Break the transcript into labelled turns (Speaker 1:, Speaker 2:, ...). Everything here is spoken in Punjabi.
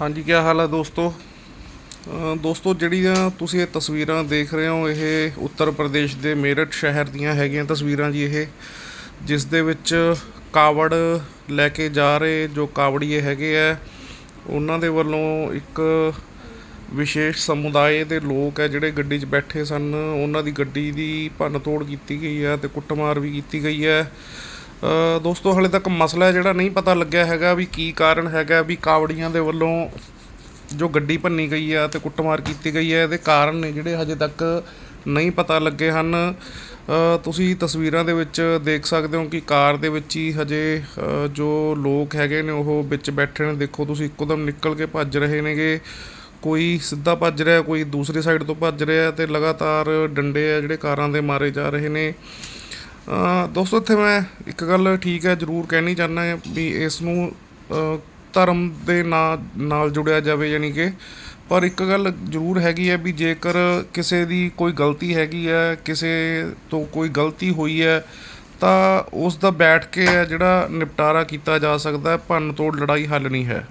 Speaker 1: ਹਾਂਜੀ ਕੀ ਹਾਲ ਹੈ ਦੋਸਤੋ? ਦੋਸਤੋ, ਜਿਹੜੀਆਂ ਤੁਸੀਂ ਇਹ ਤਸਵੀਰਾਂ ਦੇਖ ਰਹੇ ਹੋ, ਇਹ ਉੱਤਰ ਪ੍ਰਦੇਸ਼ ਦੇ ਮੇਰਠ ਸ਼ਹਿਰ ਦੀਆਂ ਹੈਗੀਆਂ ਤਸਵੀਰਾਂ ਜੀ ਇਹ, ਜਿਸ ਦੇ ਵਿੱਚ ਕਾਵੜ ਲੈ ਕੇ ਜਾ ਰਹੇ ਜੋ ਕਾਵੜੀਏ ਹੈਗੇ ਆ, ਉਹਨਾਂ ਦੇ ਵੱਲੋਂ ਇੱਕ ਵਿਸ਼ੇਸ਼ ਸਮੁਦਾਇ ਦੇ ਲੋਕ ਹੈ ਜਿਹੜੇ ਗੱਡੀ 'ਚ ਬੈਠੇ ਸਨ, ਉਹਨਾਂ ਦੀ ਗੱਡੀ ਦੀ ਭੰਨ ਤੋੜ ਕੀਤੀ ਗਈ ਹੈ ਤੇ ਕੁੱਟਮਾਰ ਵੀ ਕੀਤੀ ਗਈ ਹੈ ਦੋਸਤੋ, ਹਲੇ ਤੱਕ ਮਸਲਾ ਜਿਹੜਾ ਨਹੀਂ ਪਤਾ ਲੱਗਿਆ ਹੈਗਾ ਵੀ ਕੀ ਕਾਰਨ ਹੈਗਾ, ਵੀ ਕਾਵੜੀਆਂ ਦੇ ਵੱਲੋਂ ਜੋ ਗੱਡੀ ਭੰਨੀ ਗਈ ਆ ਤੇ ਕੁੱਟਮਾਰ ਕੀਤੀ ਗਈ ਹੈ ਇਹਦੇ ਕਾਰਨ ਨੇ ਜਿਹੜੇ ਹਜੇ ਤੱਕ ਨਹੀਂ ਪਤਾ ਲੱਗੇ ਹਨ। ਤੁਸੀਂ ਤਸਵੀਰਾਂ ਦੇ ਵਿੱਚ ਦੇਖ ਸਕਦੇ ਹੋ ਕਿ ਕਾਰ ਦੇ ਵਿੱਚ ਹੀ ਹਜੇ ਜੋ ਲੋਕ ਹੈਗੇ ਨੇ ਉਹ ਵਿੱਚ ਬੈਠੇ ਨੇ। ਦੇਖੋ, ਤੁਸੀਂ ਇੱਕੋਦਮ ਨਿਕਲ ਕੇ ਭੱਜ ਰਹੇ ਨੇਗੇ। ਕੋਈ ਸਿੱਧਾ ਭੱਜ ਰਿਹਾ, ਕੋਈ ਦੂਸਰੀ ਸਾਈਡ ਤੋਂ ਭੱਜ ਰਿਹਾ ਤੇ ਲਗਾਤਾਰ ਡੰਡੇ ਆ ਜਿਹੜੇ ਕਾਰਾਂ ਦੇ ਮਾਰੇ ਜਾ ਰਹੇ ਨੇ। ਦੋਸਤੋ, ਇੱਥੇ ਮੈਂ ਇੱਕ ਗੱਲ ਠੀਕ ਹੈ, ਜ਼ਰੂਰ ਕਹਿਣੀ ਚਾਹੁੰਦਾ ਹਾਂ ਵੀ ਇਸ ਨੂੰ ਧਰਮ ਦੇ ਨਾਂ, ਨਾਲ ਜੁੜਿਆ ਜਾਵੇ ਯਾਨੀ ਕਿ। ਪਰ ਇੱਕ ਗੱਲ ਜ਼ਰੂਰ ਹੈਗੀ ਹੈ ਵੀ ਜੇਕਰ ਕਿਸੇ ਦੀ ਕੋਈ ਗਲਤੀ ਹੈਗੀ ਹੈ, ਕਿਸੇ ਤੋਂ ਕੋਈ ਗਲਤੀ ਹੋਈ ਹੈ, ਤਾਂ ਉਸ ਦਾ ਬੈਠ ਕੇ ਹੈ ਜਿਹੜਾ ਨਿਪਟਾਰਾ ਕੀਤਾ ਜਾ ਸਕਦਾ ਹੈ ਭੰਨ ਤੋੜ ਲੜਾਈ ਹੱਲ ਨਹੀਂ ਹੈ।